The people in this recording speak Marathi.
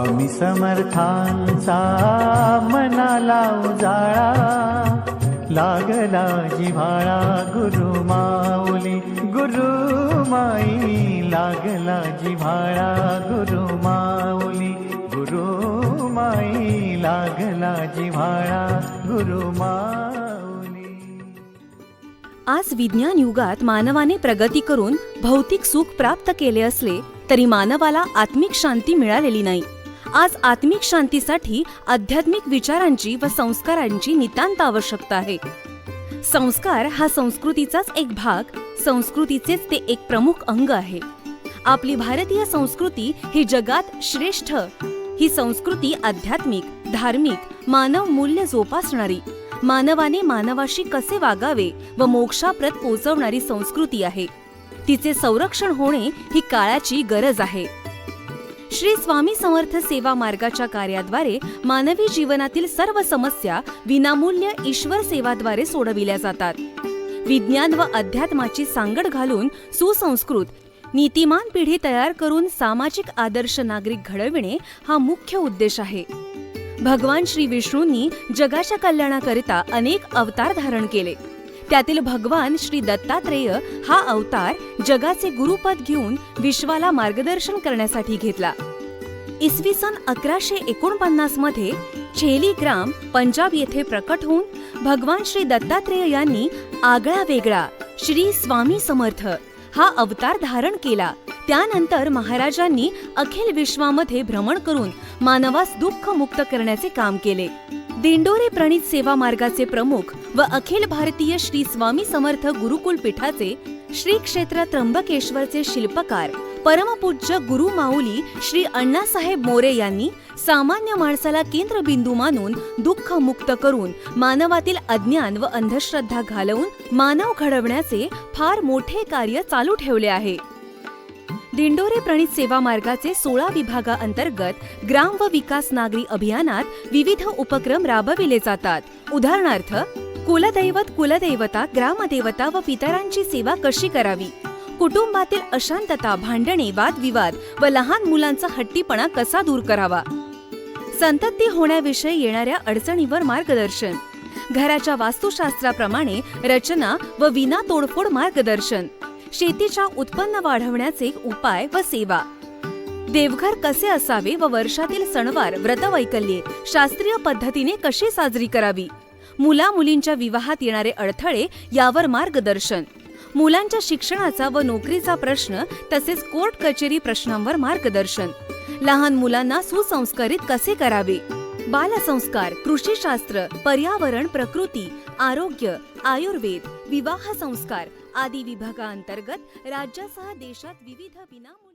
स्वामी समर्थांचा मनाला उजाळा लागला जिव्हाळा गुरु माऊली गुरु माई. लागला जिव्हाळा गुरु माऊली गुरु माई. लागला जिव्हाळा गुरु माऊली. आज विज्ञान युगात मानवाने प्रगती करून भौतिक सुख प्राप्त केले असले तरी मानवाला आत्मिक शांती मिळालेली नाही. आज आत्मिक शांतीसाठी आध्यात्मिक विचारांची व संस्कारांची नितांत आवश्यकता आहे. संस्कार हा संस्कृतीचाच एक भाग संस्कृतीचेच ते एक प्रमुख अंग आहे. आपली भारतीय संस्कृती ही जगात श्रेष्ठ ही संस्कृती आध्यात्मिक धार्मिक मानव मूल्य जोपासणारी मानवाने मानवाशी कसे वागावे व मोक्षाप्रत पोचवणारी संस्कृती आहे. तिचे संरक्षण होणे ही काळाची गरज आहे. श्री स्वामी समर्थ सेवा मार्गाच्या कार्याद्वारे मानवी जीवनातील सर्व समस्या विनामूल्य ईश्वर सेवाद्वारे सोडविल्या जातात. विज्ञान व अध्यात्माची सांगड घालून सुसंस्कृत नीतिमान पिढी तयार करून सामाजिक आदर्श नागरिक घडविणे हा मुख्य उद्देश आहे. भगवान श्री विष्णूंनी जगाच्या कल्याणाकरिता अनेक अवतार धारण केले. त्यातील भगवान श्री दत्तात्रेय हा अवतार जगाचे गुरुपद घेऊन विश्वाला मार्गदर्शन करण्यासाठी घेतला. इसवी सन अकराशे एकोणपन्नासमध्ये चेली ग्राम पंजाब येथे प्रकट होऊन भगवान श्री दत्तात्रेय यांनी आगळा वेगळा श्री स्वामी समर्थ हा अवतार धारण केला. त्यानंतर महाराजांनी अखिल विश्वामध्ये भ्रमण करून मानवास दुःख मुक्त करण्याचे काम केले. दिंडोरे प्रणित सेवा मार्गाचे प्रमुख व अखिल भारतीय श्री स्वामी समर्थ गुरुकुल पीठाचे श्री क्षेत्र त्र्यंबकेश्वरचे शिल्पकार परमपूज्य गुरु माऊली श्री अण्णासाहेब मोरे यांनी सामान्य माणसाला केंद्रबिंदू मानून दुःख मुक्त करून मानवातील अज्ञान व अंधश्रद्धा घालवून मानव घडवण्याचे फार मोठे कार्य चालू ठेवले आहे. दिंडोरे प्रणित सेवा मार्गाचे सोळा विभागाअंतर्गत ग्राम व विकास नागरी अभियानात विविध उपक्रम राबविले जातात. उदाहरणार्थ कुलदैवत कुलदैवता ग्रामदेवता व पितरांची सेवा कशी करावी? कुटुंबातील अशांतता भांडणे वादविवाद व लहान मुलांचा हट्टीपणा कसा दूर करावा? संतती होण्याविषयी येणाऱ्या अडचणीवर मार्गदर्शन. घराच्या वास्तुशास्त्राप्रमाणे रचना व विना तोडफोड मार्गदर्शन. शेतीच्या उत्पन्न वाढवण्याचे उपाय व सेवा. देवघर कसे असावे व वर्षातील सणवार व्रतवैकल्ये शास्त्रीय पद्धतीने कशी साजरी करावी? मुला मुलींच्या विवाहात येणारे अडथळे यावर मार्गदर्शन. मुलांच्या शिक्षणाचा व नोकरीचा प्रश्न तसेच कोर्ट कचेरी प्रश्नांवर मार्गदर्शन. लहान मुलांना सुसंस्कारित कसे करावे? बालसंस्कार कृषीशास्त्र पर्यावरण प्रकृती आरोग्य आयुर्वेद विवाह संस्कार आदी विभागांतर्गत राज्यासह देशात विविध विनामूल्य